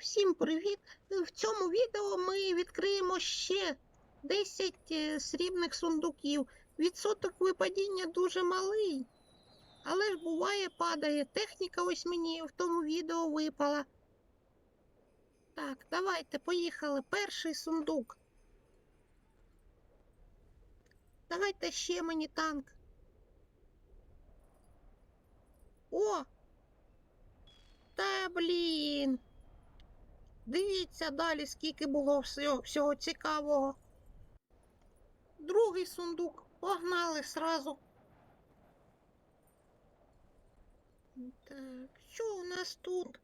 Всім привіт! В цьому відео ми відкриємо ще 10 е, срібних сундуків. Відсоток випадіння дуже малий. Але ж буває, падає. Техніка ось мені в тому відео випала. Так, давайте, поїхали. Перший сундук. Давайте ще мені танк. О! Та блін. Дивіться далі, скільки було всього, всього цікавого. Другий сундук. Погнали сразу. Так, що у нас тут?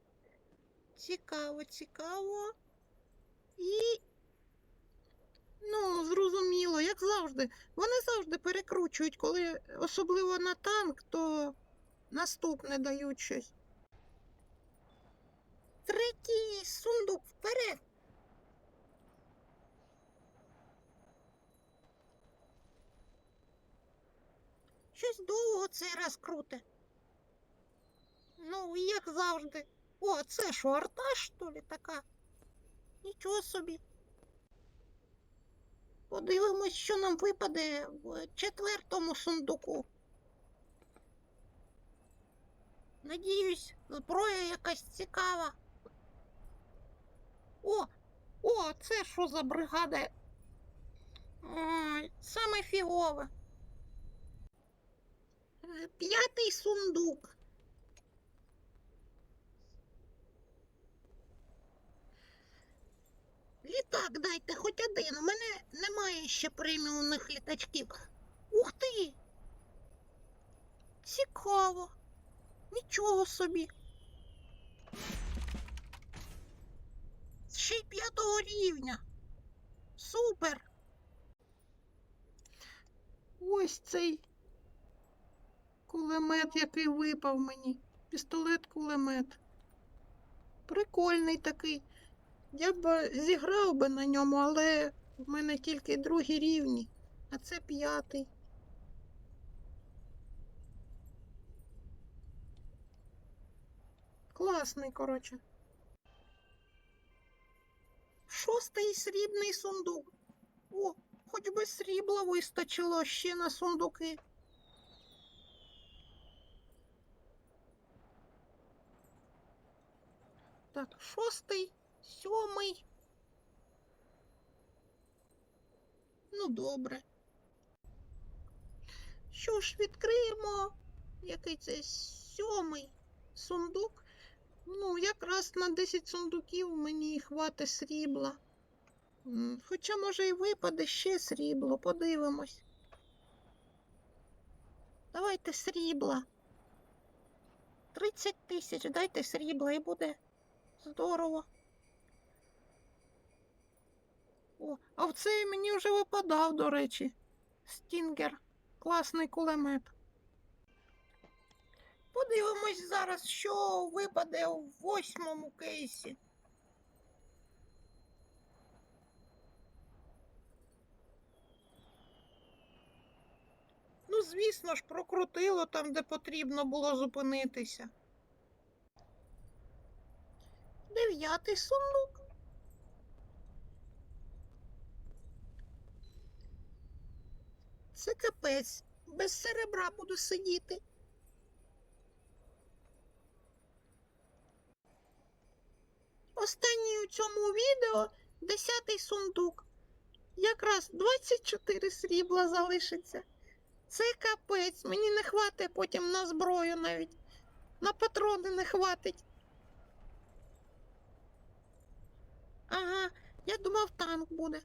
Цікаво, цікаво. І. Ну, зрозуміло, як завжди. Вони завжди перекручують, коли особливо на танк, то наступне дають щось. Третій сундук вперед. Щось довго цей раз круте. Ну, як завжди. О, це що, арта, що ли, така? Нічого собі. Подивимось, що нам випаде в четвертому сундуку. Надіюсь, зброя якась цікава. О, о, це що за бригада? Ой, саме фігове. Е, П'ятий сундук. Літак дайте хоч один. У мене немає ще преміумних літачків. Ух ти! Цікаво. Нічого собі. Рівня. Супер. Ось цей кулемет, який випав мені. Пістолет-кулемет. Прикольний такий. Я б е, зіграв би на ньому, але в мене тільки другі рівні, а це п'ятий. Класний, коротше. Шостий срібний сундук. О, хоч би срібла вистачило ще на сундуки. Так, шостий, сьомий. Ну, добре. Що ж, відкриємо? Який це сьомий сундук? Ну, якраз на 10 сундуків мені хватить срібла. Хоча, може, і випаде ще срібло, подивимось. Давайте срібла. 30 тисяч, дайте срібла і буде здорово. О, а в цей мені вже випадав, до речі. Стінгер. Класний кулемет. Подивимось зараз, що випаде у восьмому кейсі. Ну, звісно ж, прокрутило там, де потрібно було зупинитися. Дев'ятий сундук. Це капець. Без серебра буду сидіти. Останній у цьому відео десятий сундук. Якраз 24 срібла залишиться. Це капець, мені не хватить потім на зброю навіть. На патрони не хватить. Ага, я думав, танк буде.